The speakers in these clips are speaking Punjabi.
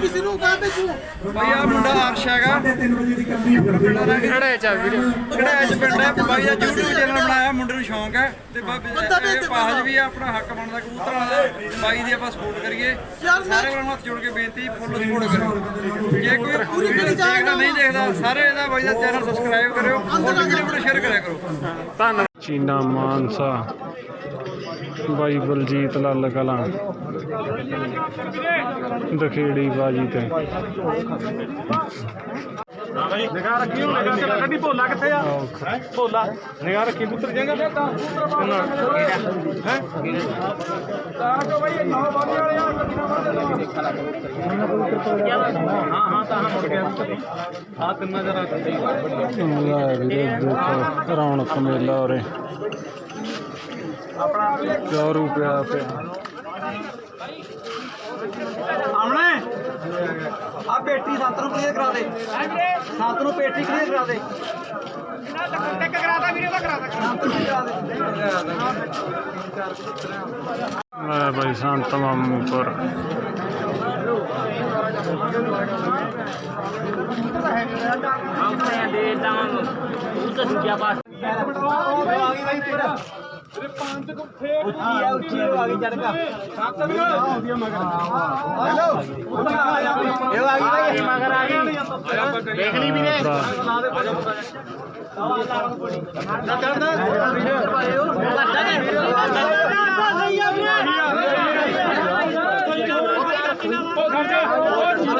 ਕਿਸੇ ਨੂੰ ਕਹਾਂ ਤੇ ਬਾਈ ਆ ਮੁੰਡਾ ਅਰਸ਼ ਹੈਗਾ। ਖੜੇ ਚਾ ਵੀਰੇ ਕਿਹੜਾ ਅੱਜ ਪਿੰਡ ਹੈ। ਬਾਈ ਦਾ YouTube ਚੈਨਲ ਬਣਾਇਆ ਮੁੰਡੇ ਨੂੰ ਸ਼ੌਂਕ ਹੈ। ਤੇ ਬਾਈ ਪਾਜ ਵੀ ਆ, ਆਪਣਾ ਹੱਕ ਬਣਦਾ ਕਬੂਤਰਾਂ ਦਾ ਬਾਈ ਦੀ ਆਪਾਂ ਸਪੋਰਟ ਕਰੀਏ। ਸਾਰੇ ਨੂੰ ਹੱਥ ਜੋੜ ਕੇ ਬੇਨਤੀ ਫੁੱਲ ਸਪੋਰਟ ਕਰੋ ਜੇ ਕੋਈ ਪੂਰੀ ਦੇਖਦਾ ਨਹੀਂ ਦੇਖਦਾ ਸਾਰੇ ਇਹਦਾ ਬਾਈ ਦਾ ਚੈਨਲ ਸਬਸਕ੍ਰਾਈਬ ਕਰਿਓ। ਫੁੱਲ ਵੀਡੀਓ ਸ਼ੇਅਰ ਕਰਿਆ ਕਰੋ। ਧੰਨਵਾਦ। ਚੀਨਾ ਮਾਨਸਾ। ਬਾਈ ਬਲਜੀਤ ਲੱਲ ਕਲਾਂ ਦਖੇੜੀ ਬਾਜੀ ਤੇ। ਨਿਗਾਹ ਰੱਖੀ ਹੁਣ ਨਿਗਾਹ ਤੇ ਕੱਢੀ ਭੋਲਾ ਕਿੱਥੇ ਆ? ਭੋਲਾ। ਨਿਗਾਹ ਰੱਖੀ ਪੁੱਤਰ ਜਾਂਗਾ ਹੈ? ਤਾਂ ਜੋ ਬਈ ਨੌ ਬਾਣੀ ਵਾਲੇ ਆ ਹਾਂ ਹਾਂ ਤਾਂ ਮੁੜ ਗਿਆ। ਆ ਤਿੰਨਾਂ ਜਰਾ ਕੱਢੀ ਲੈ ਵੀਰੇ ਦੇਖੋ ਰੌਣਕ ਮੇਲਾ ਉਰੇ। ਚਾਰੂ ਪਿਆ ਪਿਆ ਆਮਣੇ ਆ ਪੇਟੀ ਸੱਤ ਨੂੰ ਕਲੀਅਰ ਕਰਾ ਦੇ। ਸੱਤ ਨੂੰ ਪੇਟੀ ਕਲੀਅਰ ਕਰਾ ਦੇ। ਲੈ ਬਾਈ ਸੰਤ ਮਾਮੂਪੁਰ। ਅਰੇ ਪੰਜ ਕੁੱਥੇ ਉੱਚੀ ਆ ਉੱਚੀ ਆ ਗਈ ਚੜਕਾ ਸੱਤ ਵੀ ਆਉਂਦੀ ਮਗਰ ਹੈਲੋ ਉਹ ਆ ਗਈ ਇਹ ਆ ਗਈ ਮਗਰ ਆ ਗਈ ਦੇਖ ਲਈ ਵੀ ਨੇ ਨਾ ਦੇ ਪਜਾ ਪਤਾ ਨਾ ਚੜਦਾ ਪਾਇਓ ਵੱਡਾ ਨੇ ਵੱਡਾ ਨੇ ਉਹ ਖਰਚਾ ਉਹ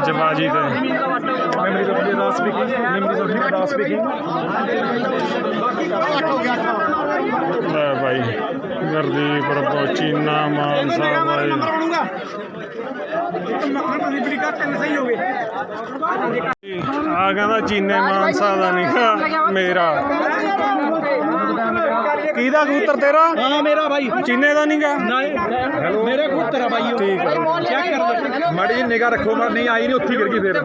ਖੜੇ ਨੇ ਅੱਜ ਬਾਜੀ ਤੇ memory of the speaking memory of the speaking ਲੈ ਬਾਈ ਗੁਰਦੀਪ ਚੀਨਾ ਮਾਨਸਾ ਆ ਕਹਿੰਦਾ ਚੀਨੇ ਮਾਨਸਾ ਦਾ ਨਹੀਂ ਮੇਰਾ। ਇਹਦਾ ਕਬੂਤਰ ਤੇਰਾ? ਹਾਂ ਮੇਰਾ ਭਾਈ। ਚੀਨੇ ਦਾ ਨਹੀਂਗਾ ਨਹੀਂ ਮੇਰੇ ਕਬੂਤਰ ਆ ਭਾਈ ਠੀਕ ਚੈੱਕ ਕਰ ਲਓ। ਮੜੀ ਨਿਗਾ ਰੱਖੋ ਮੜ ਆਈ ਨਹੀਂ ਉੱਥੇ ਗਿਰ ਗਈ ਫੇਰ।